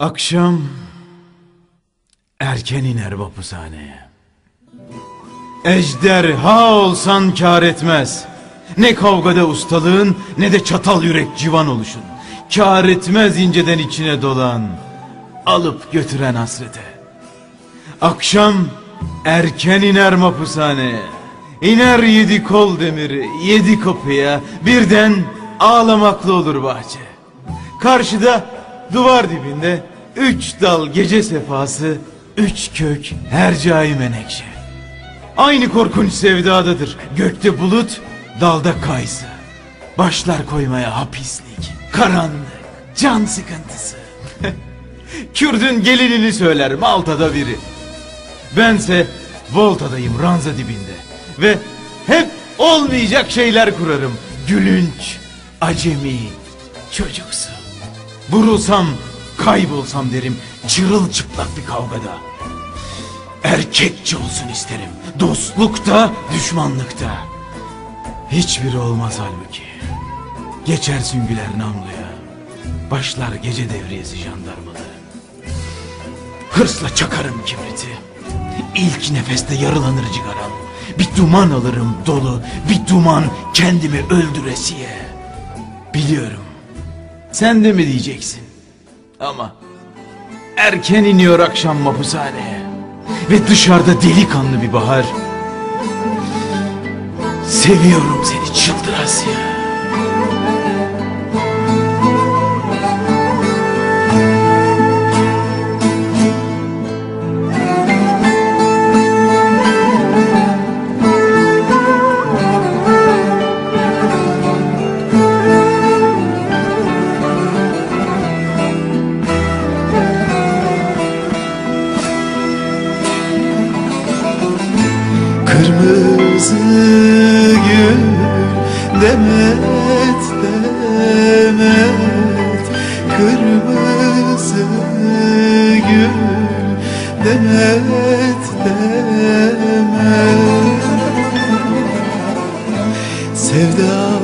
Akşam erken iner vapushaneye. Ejderha olsan kar etmez. Ne kavgada ustalığın ne de çatal yürek civan oluşun. Kar etmez inceden içine dolan. Alıp götüren hasrete. Akşam erken iner mapushaneye. İner yedi kol demiri, yedi kapıya. Birden ağlamaklı olur bahçe. Karşıda duvar dibinde üç dal gece sefası, üç kök hercai menekşe. Aynı korkunç sevdadadır. Gökte bulut, dalda kayısı. Başlar koymaya hapislik, karanlık, can sıkıntısı. Kürdün gelinini söyler Malta'da biri. Bense Volta'dayım ranza dibinde. Ve hep olmayacak şeyler kurarım. Gülünç, acemi, çocuksu. Vurulsam, kaybolsam derim çırılçıplak bir kavgada. Erkekçe olsun isterim. Dostlukta, düşmanlıkta. Hiçbiri olmaz halbuki. Geçer süngüler namluya. Başlar gece devriyesi jandarmalı. Hırsla çakarım kibriti. İlk nefeste yarılanır cigaram. Bir duman alırım dolu. Bir duman kendimi öldüresiye. Biliyorum. Sen de mi diyeceksin? Ama erken iniyor akşam mapushaneye. Ve dışarıda delikanlı bir bahar. Seviyorum seni çıldırasıya. Kırmızı demet demet. Kırmızı gül demet demet. Sevda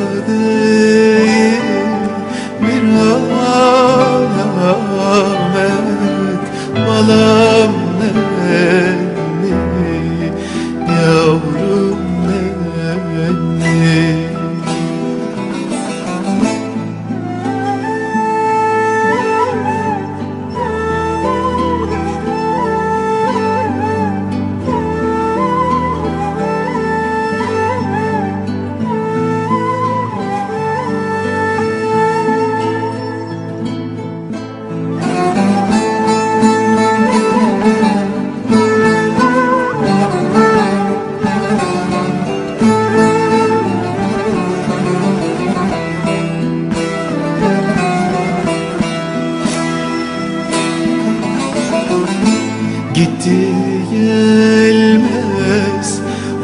gelmez.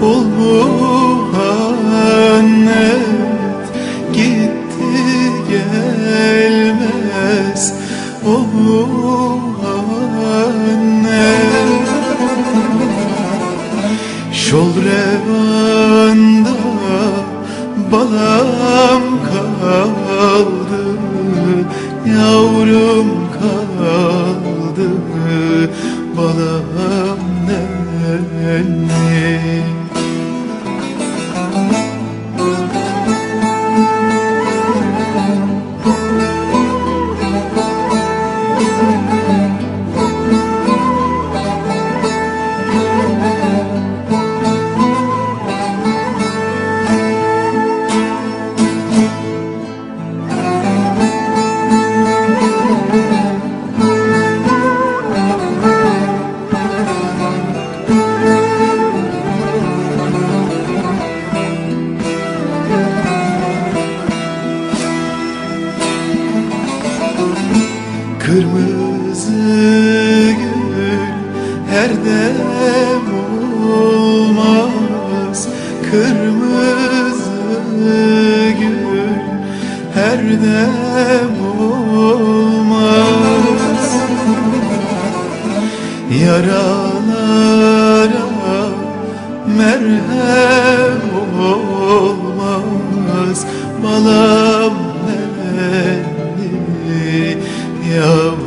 Ol Muhammed Gitti gelmez. Ol Muhammed Şol revanda balam kaldı. Yavrum nenni Kırmızı gül her dem olmaz. Kırmızı gül her dem olmaz. Yaralara merhem olmaz. Balam of